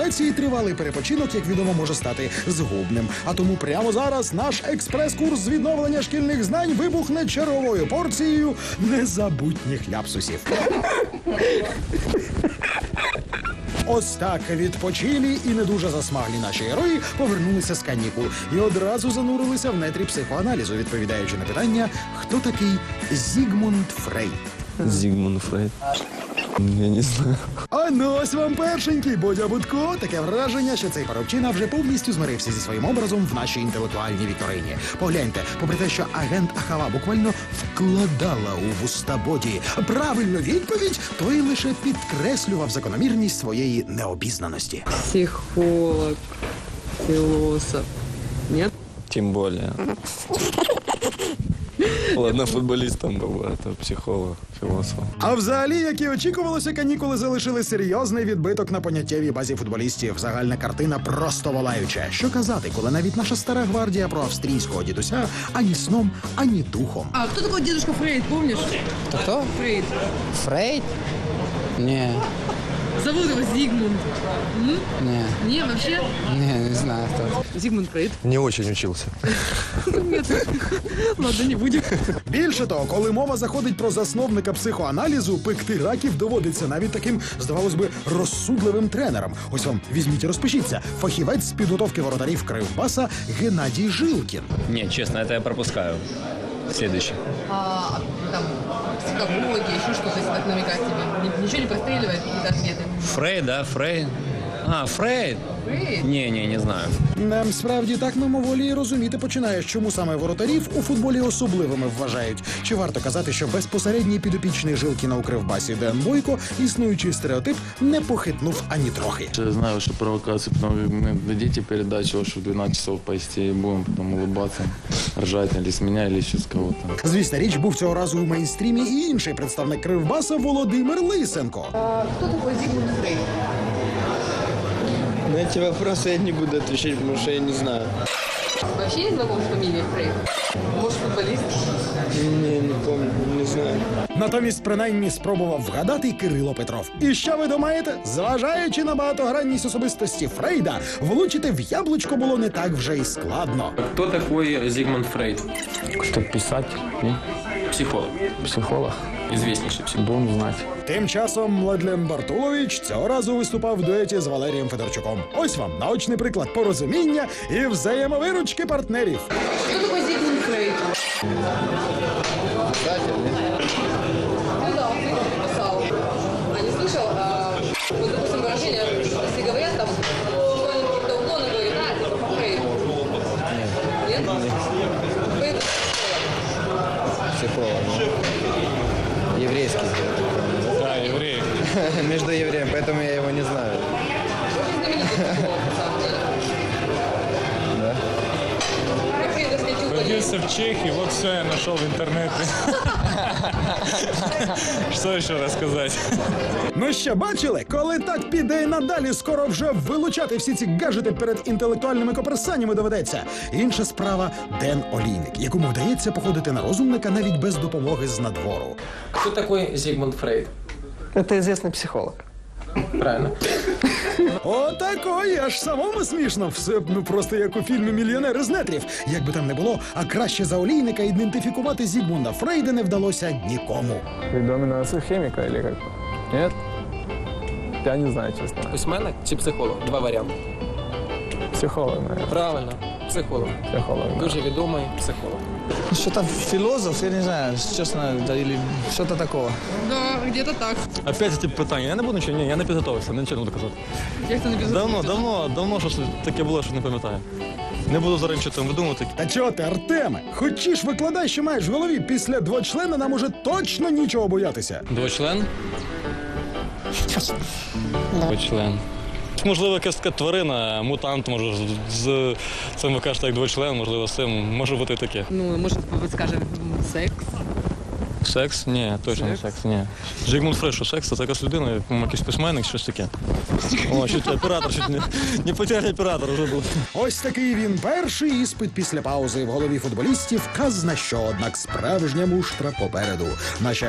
деградації тривалий перепочинок, як відомо, може стати згубним. А тому прямо зараз наш експрес-курс з відновлення шкільних знань вибухне черговою порцією незабутніх ляпсусів. Ось так відпочилі і не дуже засмаглі наші герої повернулися з канікул і одразу занурилися в нетрі психоаналізу, відповідаючи на питання, хто такий Зігмунд Фрейд. Зигмунд Фрейд. Я не знаю. А ну ось вам першенький Бодя Будко. Таке враження, що цей паровчина вже повністю змирився зі своїм образом в нашій інтелектуальній вікторині. Погляньте, попри те, що агент Ахава буквально вкладала у вуста Боді правильну відповідь, той лише підкреслював закономірність своєї необізнаності. Психолог, философ. Нет? Тем более. Ладно, футболистом был, а это психолог, философ. А взагалі, як і очікувалося, канікули залишили серйозний відбиток на поняттєвій базі футболістів. Загальна картина просто волаюча. Що казати, коли навіть наша стара гвардія про австрійського дідуся ані сном, ані духом. А кто такой дедушка Фрейд, помнишь? Кто? Фрейд. Фрейд? Не, Зовут его Зигмунд. М? не, Не, вообще? не, не знаю кто. Зигмунд Фрейд. Не очень учился. Нет. Ладно, не будем. Більше того, коли мова заходить про засновника психоаналізу, пекти раків доводиться навіть таким, здавалось би, розсудливим тренером. Ось вам візьміть і розпишіться. Фахівець з підготовки воротарів Кривбаса Геннадій Жилкін. Нет, честно, это я пропускаю. Следующий. А, там, психология, еще что-то, если так намекать тебе. Ни- Ничего не простреливает, какие-то ответы. Фрей, да, Фрейд? А, Фрейд? Фрейд? Не, не, не знаю. Нам справді так мимоволі і розуміти починаєш, чому саме воротарів у футболі особливими вважають. Чи варто казати, що безпосередній підопічний Жилкіна у Кривбасі Ден Бойко, існуючий стереотип, не похитнув ані трохи. Я знаю, что провокации, потом вы мне дадите передачу, что в 12 часов поисти и будем потом улыбаться, ржать или с меня, или еще с кого-то. Звісна річ був цього разу у мейнстрімі і інший представник Кривбаса Володимир Лисенко. Кто такой Зигмунд Фрейд? На эти вопросы я не буду отвечать, потому что я не знаю. Вообще не знаком с фамилией Фрейд? Может, футболист? Не, не помню, не знаю. Натомість, принаймні, спробував вгадати Кирило Петров. І що ви думаєте? Зважаючи на багатогранність особистості Фрейда, влучити в яблучко було не так вже й складно. Кто такой Зигмунд Фрейд? Что, писатель? Психолог. Психолог? Известнейший психолог. Будем знать. Тим часом Младлен Бартулович цього разу виступав в дуеті з Валерієм Федорчуком. Ось вам наочний приклад порозуміння і взаємовиручки партнерів. Кто такой Зигмунд Фрейд? Между евреем, поэтому я его не знаю. очень знаменитый психолог, на самом деле. Да? Про Фрейда статью были. Родился в Чехии, вот все я нашел в интернете. Что еще рассказать? Ну що, бачили? Коли так піде і надалі, скоро вже вилучати всі ці гаджети перед інтелектуальними коперсаннями доведеться. Інша справа Ден Олійник, якому вдається походити на розумника навіть без допомоги з надвору. Кто такой Зигмунд Фрейд? Это известный психолог. Правильно. Отакої, аж самому смішно. Все ну просто як у фільмі Мільйонери з нетрів. Як би там не було, а краще за олійника ідентифікувати Зігмунда Фрейда не вдалося нікому. Доминация химика или как? Нет? Я не знаю, честно. Письменник чи психолог? Два варіанти. Психолог, наверное. Правильно. Психолог. Психолог. да. Дуже відомий психолог. Что-то философ, я не знаю, честно, да, или что-то такого. Да, где-то так. Опять ці питання. Я не буду нічого, ні, я не підготовився, нічого не буду казати. Як це не без Давно, давно, давно щось таке було, що не пам'ятаю. Не буду зараз нічого там видумувати. Та чого ти, Артеме? Хочеш викладай, що маєш в голові. Після двочлена нам уже точно нічого боятися. Двочлен? Двочлен. Можливо, якась така тварина, мутант, може, з- цим ви кажете, як двочлен, можливо, з цим може бути і таке. Ну, может, подскажем, секс. Секс? Ні, точно не секс, ні. Жигмунд Фрейд, що секс це якась людина, як, якийсь письменник, щось таке. О, чуть оператор, чуть не, не потеряли оператор вже був. Ось такий він перший іспит після паузи в голові футболістів. Казна що, однак справжня муштра попереду. Наші